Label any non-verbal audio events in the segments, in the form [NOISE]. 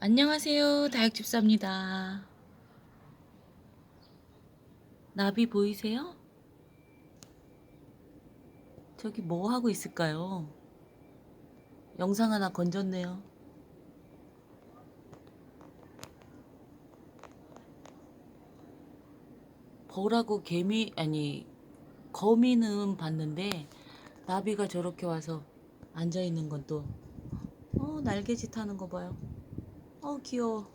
안녕하세요. 다육집사입니다. 나비 보이세요? 저기 뭐 하고 있을까요? 영상 하나 건졌네요. 벌하고 개미, 아니, 거미는 봤는데, 나비가 저렇게 와서 앉아있는 건 또, 어, 날개짓 하는 거 봐요. 어, 귀여워.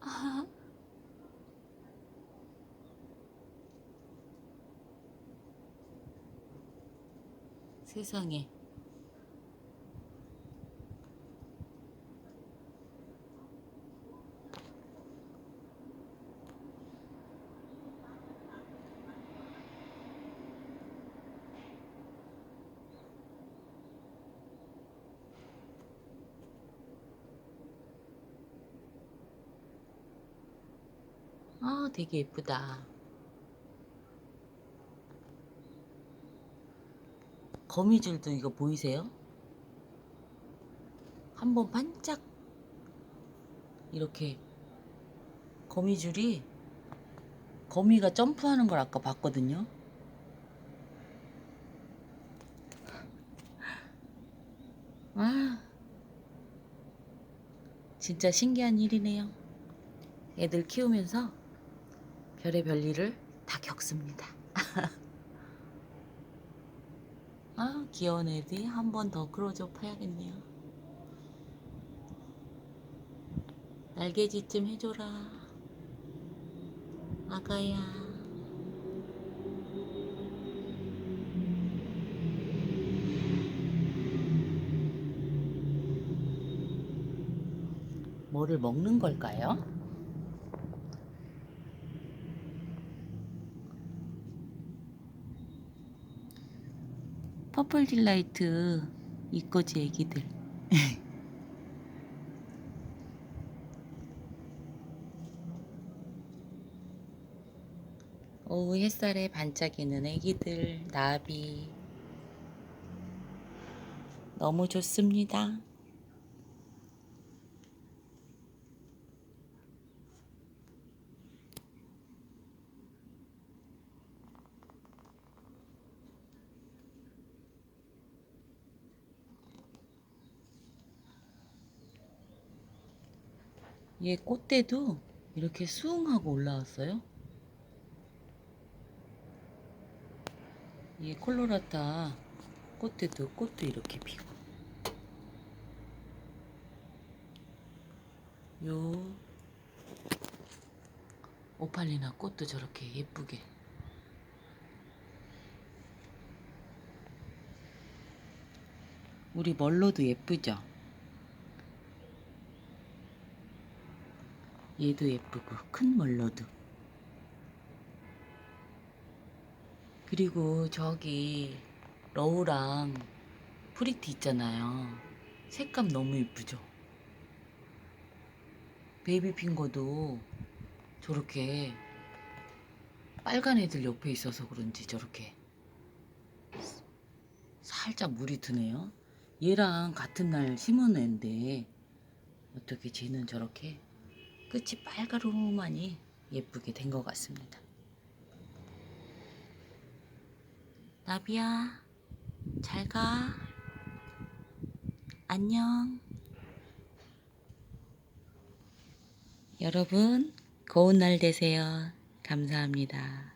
아, 세상에. 아, 되게 예쁘다. 거미줄도 이거 보이세요? 한번 반짝 이렇게 거미줄이 거미가 점프하는 걸 아까 봤거든요. 아, 진짜 신기한 일이네요. 애들 키우면서 별의 별 일을 다 겪습니다. [LAUGHS] 아, 귀여운 애들이 한 번더 클로즈업 해야겠네요. 날개짓 좀 해줘라. 아가야. 뭐를 먹는 걸까요? 퍼플 딜라이트 이거지 애기들. [LAUGHS] 오후 햇살에 반짝이는 애기들 나비. 너무 좋습니다 얘 꽃대도 이렇게 수응하고 올라왔어요. 얘 콜로라타 꽃대도 꽃도 이렇게 피고. 요 오팔리나 꽃도 저렇게 예쁘게. 우리 멀로도 예쁘죠? 얘도 예쁘고 큰 멀로도. 그리고 저기 러우랑 프리티 있잖아요. 색감 너무 예쁘죠? 베이비 핑거도 저렇게 빨간 애들 옆에 있어서 그런지 저렇게 살짝 물이 드네요. 얘랑 같은 날 심은 애인데 어떻게 쟤는 저렇게 끝이 빨가루만이 예쁘게 된 것 같습니다. 나비야, 잘 가. 안녕. 여러분, 고운 날 되세요. 감사합니다.